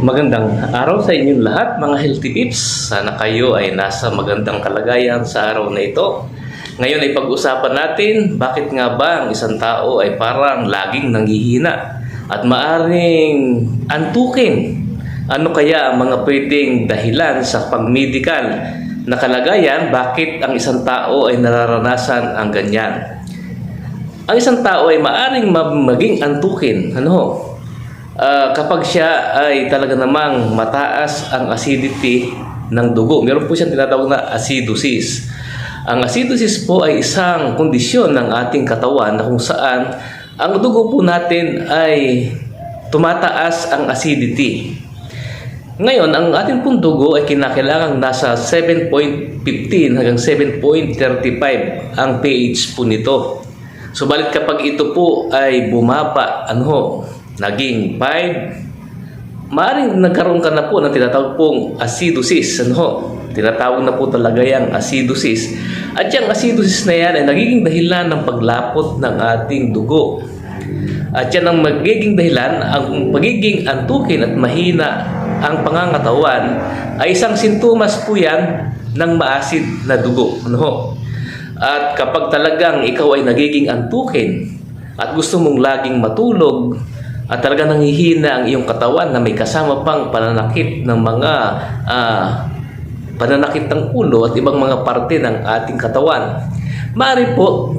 Magandang araw sa inyong lahat mga healthy peeps. Sana kayo ay nasa magandang kalagayan sa araw na ito. Ngayon ay pag-usapan natin bakit nga ba ang isang tao ay parang laging nanghihina at maaring antukin. Ano kaya ang mga pwedeng dahilan sa pagmedikal na kalagayan bakit ang isang tao ay nararanasan ang ganyan? Ang isang tao ay maaring ma- maging antukin. Ano? Ah, kapag siya ay talaga namang mataas ang acidity ng dugo. Meron po siyang tinatawag na acidosis. Ang acidosis po ay isang kondisyon ng ating katawan na kung saan ang dugo po natin ay tumataas ang acidity. Ngayon, ang ating pong dugo ay kinakailangan nasa 7.15 hanggang 7.35 ang pH po nito. Subalit kapag ito po ay bumaba, ano naging 5, maaring nagkaroon ka na po ng tinatawag pong acidosis. Ano ho? Tinatawag na po talaga yung acidosis. At yung acidosis na yan ay nagiging dahilan ng paglapot ng ating dugo. At yan ang magiging dahilan, ang pagiging antukin at mahina ang pangangatawan ay isang sintomas po yan ng maasid na dugo. Ano? At kapag talagang ikaw ay nagiging antukin at gusto mong laging matulog at talagang nanghihina ang iyong katawan na may kasama pang pananakit ng mga ah, pananakit ng ulo at ibang mga parte ng ating katawan. Maaari po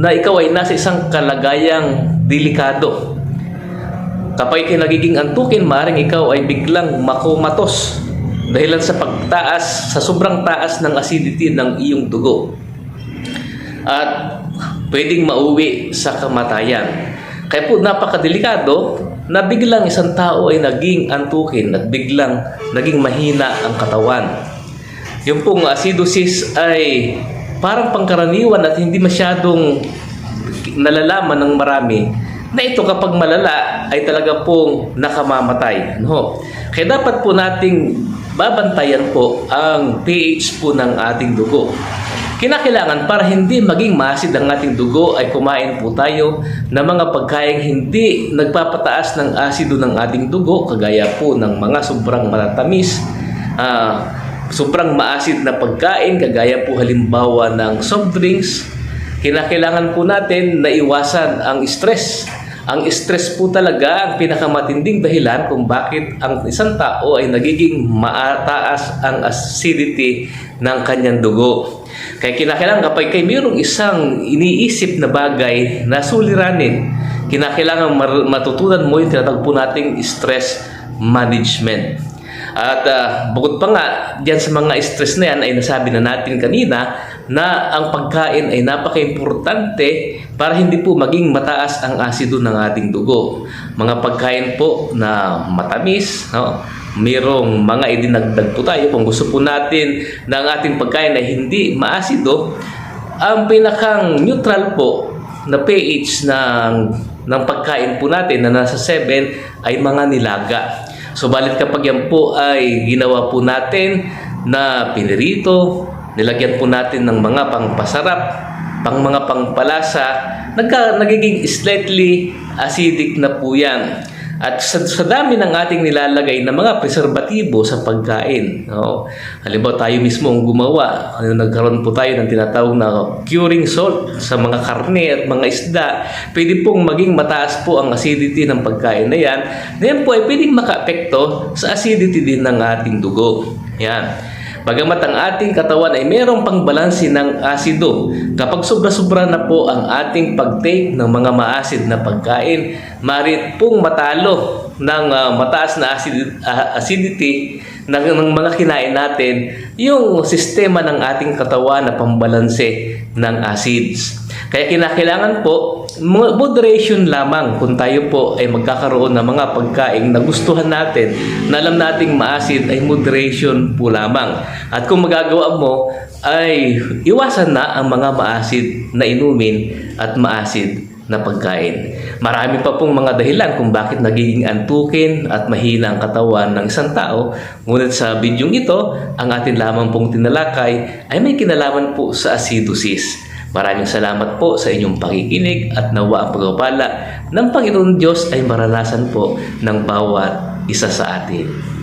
na ikaw ay nasa isang kalagayang delikado. Kapag ikay nagiging antukin, maaaring ikaw ay biglang makumatos dahilan sa pagtaas, sa sobrang taas ng acidity ng iyong dugo. At pwedeng mauwi sa kamatayan. Kaya po napakadelikado na biglang isang tao ay naging antukin at biglang naging mahina ang katawan. Yung pong acidosis ay parang pangkaraniwan at hindi masyadong nalalaman ng marami na ito kapag malala ay talaga pong nakamamatay. No? Kaya dapat po nating babantayan po ang pH po ng ating dugo. Kinakailangan para hindi maging masid ang ating dugo ay kumain po tayo ng mga pagkain hindi nagpapataas ng asido ng ating dugo kagaya po ng mga sobrang matatamis, ah, sobrang maasid na pagkain kagaya po halimbawa ng soft drinks. Kinakailangan po natin na iwasan ang stress. Ang stress po talaga ang pinakamatinding dahilan kung bakit ang isang tao ay nagiging mataas ang acidity ng kanyang dugo. Kaya kinakailangan kapag kayo mayroong isang iniisip na bagay na suliranin, kinakailangan matutunan mo yung tinatawag po nating stress management. At ah, bukod pa nga, diyan sa mga stress na yan ay nasabi na natin kanina na ang pagkain ay napaka-importante para hindi po maging mataas ang asido ng ating dugo. Mga pagkain po na matamis, no? Merong mga idinagdag po tayo kung gusto po natin na ang ating pagkain ay hindi maasido, ang pinakang neutral po na pH ng ng pagkain po natin na nasa 7 ay mga nilaga. Subalit kapag yan po ay ginawa po natin na pinirito, nilagyan po natin ng mga pangpasarap, pang mga pangpalasa, nagka, nagiging slightly acidic na po yan. At sa, sa dami ng ating nilalagay na mga preserbatibo sa pagkain, no? halimbawa tayo mismo ang gumawa, ano, nagkaroon po tayo ng tinatawag na curing salt sa mga karne at mga isda, pwede pong maging mataas po ang acidity ng pagkain na yan. Yan po ay pwedeng makaapekto sa acidity din ng ating dugo. Yan. Bagamat ang ating katawan ay mayroong pangbalansi ng asido, kapag sobra-sobra na po ang ating pag-take ng mga maasid na pagkain, marit pong matalo ng ah, mataas na acid- ah, acidity ng, ng mga kinain natin yung sistema ng ating katawan na pambalanse ng acids. Kaya kinakailangan po mo- moderation lamang kung tayo po ay magkakaroon ng mga pagkain na gustuhan natin, na alam nating maasid ay moderation po lamang. At kung magagawa mo ay iwasan na ang mga maasid na inumin at maasid na pagkain. Marami pa pong mga dahilan kung bakit nagiging antukin at mahina ang katawan ng isang tao. Ngunit sa bidyong ito, ang atin lamang pong tinalakay ay may kinalaman po sa acidosis. Maraming salamat po sa inyong pakikinig at nawa ang pagpapala ng Panginoon Diyos ay maranasan po ng bawat isa sa atin.